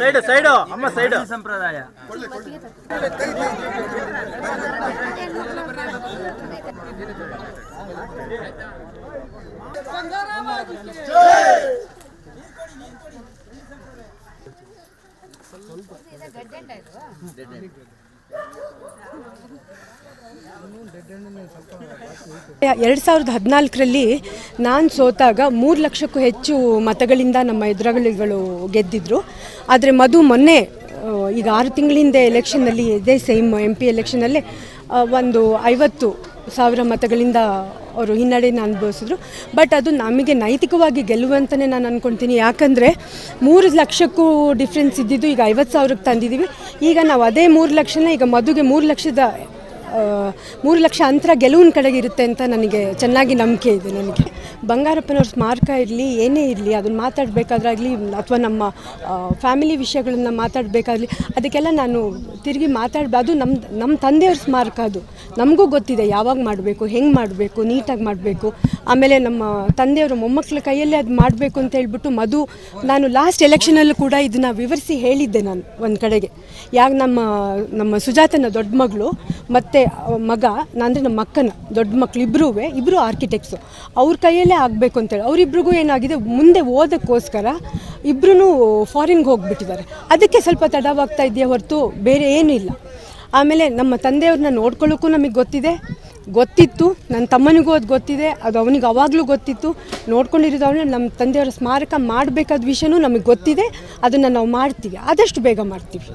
Side side ಅಮ್ಮ side. ಸಂಪ್ರದಾಯ. ಎರಡು ಸಾವಿರದ ಹದಿನಾಲ್ಕರಲ್ಲಿ ನಾನು ಸೋತಾಗ ಮೂರು ಲಕ್ಷಕ್ಕೂ ಹೆಚ್ಚು ಮತಗಳಿಂದ ನಮ್ಮ ಎದುರಾಳಿಗಳು ಗೆದ್ದಿದ್ರು. ಆದರೆ ಮಧು ಮೊನ್ನೆ ಈಗ ಆರು ತಿಂಗಳಿಂದ ಎಲೆಕ್ಷನ್ನಲ್ಲಿ ಇದೇ, ಸೇಮ್ ಎಂ ಪಿ ಎಲೆಕ್ಷನಲ್ಲೇ ಒಂದು ಐವತ್ತು ಸಾವಿರ ಮತಗಳಿಂದ ಅವರು ಹಿನ್ನಡೆಯನ್ನು ಅನುಭವಿಸಿದ್ರು. ಬಟ್ ಅದು ನಮಗೆ ನೈತಿಕವಾಗಿ ಗೆಲ್ಲುವಂತಲೇ ನಾನು ಅಂದ್ಕೊಳ್ತೀನಿ ಯಾಕಂದರೆ ಮೂರು ಲಕ್ಷಕ್ಕೂ ಡಿಫ್ರೆನ್ಸ್ ಇದ್ದಿದ್ದು ಈಗ ಐವತ್ತು ಸಾವಿರಕ್ಕೆ ತಂದಿದ್ದೀವಿ ಈಗ ನಾವು ಅದೇ ಮೂರು ಲಕ್ಷನ, ಈಗ ಮದುಗೆ ಮೂರು ಲಕ್ಷದ ಮೂರು ಲಕ್ಷ ಅಂತರ ಗೆಲುವಿನ ಕಡೆಗೆ ಇರುತ್ತೆ ಅಂತ ನನಗೆ ಚೆನ್ನಾಗಿ ನಂಬಿಕೆ ಇದೆ ನನಗೆ. ಬಂಗಾರಪ್ಪನವ್ರ ಸ್ಮಾರಕ ಇರಲಿ, ಏನೇ ಇರಲಿ, ಅದನ್ನು ಮಾತಾಡಬೇಕಾದ್ರಾಗಲಿ, ಅಥವಾ ನಮ್ಮ ಫ್ಯಾಮಿಲಿ ವಿಷಯಗಳನ್ನ ಮಾತಾಡಬೇಕಾಗಲಿ ಅದಕ್ಕೆಲ್ಲ ನಾನು ತಿರುಗಿ ಮಾತಾಡ್ಬ, ಅದು ನಮ್ಮ ನಮ್ಮ ತಂದೆಯವ್ರ ಸ್ಮಾರಕ ಅದು. ನಮಗೂ ಗೊತ್ತಿದೆ ಯಾವಾಗ ಮಾಡಬೇಕು, ಹೆಂಗೆ ಮಾಡಬೇಕು, ನೀಟಾಗಿ ಮಾಡಬೇಕು. ಆಮೇಲೆ ನಮ್ಮ ತಂದೆಯವರ ಮೊಮ್ಮಕ್ಕಳ ಕೈಯಲ್ಲೇ ಅದು ಮಾಡಬೇಕು ಅಂತ ಹೇಳ್ಬಿಟ್ಟು ಮಧು, ನಾನು ಲಾಸ್ಟ್ ಎಲೆಕ್ಷನಲ್ಲೂ ಕೂಡ ಇದನ್ನು ವಿವರಿಸಿ ಹೇಳಿದ್ದೆ ನಾನು ಒಂದು ಕಡೆಗೆ. ಯಾಕೆ ನಮ್ಮ ನಮ್ಮ ಸುಜಾತನ ದೊಡ್ಡ ಮಗಳು ಮತ್ತು ಮಗ ಅಂದರೆ ನಮ್ಮ ಅಕ್ಕನ, ದೊಡ್ಡ ಮಕ್ಕಳು ಇಬ್ಬರೂ ಇಬ್ಬರು ಆರ್ಕಿಟೆಕ್ಟ್ಸು ಅವ್ರ ಕೈಯಲ್ಲೇ ಆಗಬೇಕು ಅಂತೇಳಿ. ಅವರಿಬ್ರಿಗೂ ಏನಾಗಿದೆ, ಮುಂದೆ ಓದೋಕ್ಕೋಸ್ಕರ ಇಬ್ಬರೂ ಫಾರಿನ್ಗೆ ಹೋಗ್ಬಿಟ್ಟಿದ್ದಾರೆ. ಅದಕ್ಕೆ ಸ್ವಲ್ಪ ತಡವಾಗ್ತಾ ಇದೆಯಾ ಹೊರತು ಬೇರೆ ಏನೂ ಇಲ್ಲ. ಆಮೇಲೆ ನಮ್ಮ ತಂದೆಯವ್ರನ್ನ ನೋಡ್ಕೊಳ್ಳೋಕ್ಕೂ ನಮಗೆ ಗೊತ್ತಿದೆ. ಗೊತ್ತಿತ್ತು ನನ್ನ ತಮ್ಮನಿಗೂ ಅದು ಗೊತ್ತಿದೆ, ಅದು ಅವನಿಗೆ ಅವಾಗಲೂ ಗೊತ್ತಿತ್ತು. ನೋಡ್ಕೊಂಡಿರೋದು ಅವನು ನಮ್ಮ ತಂದೆಯವರ ಸ್ಮಾರಕ ಮಾಡಬೇಕಾದ ವಿಷಯನೂ ನಮಗೆ ಗೊತ್ತಿದೆ. ಅದನ್ನು ನಾವು ಮಾಡ್ತೀವಿ. ಆದಷ್ಟು ಬೇಗ ಮಾಡ್ತೀವಿ.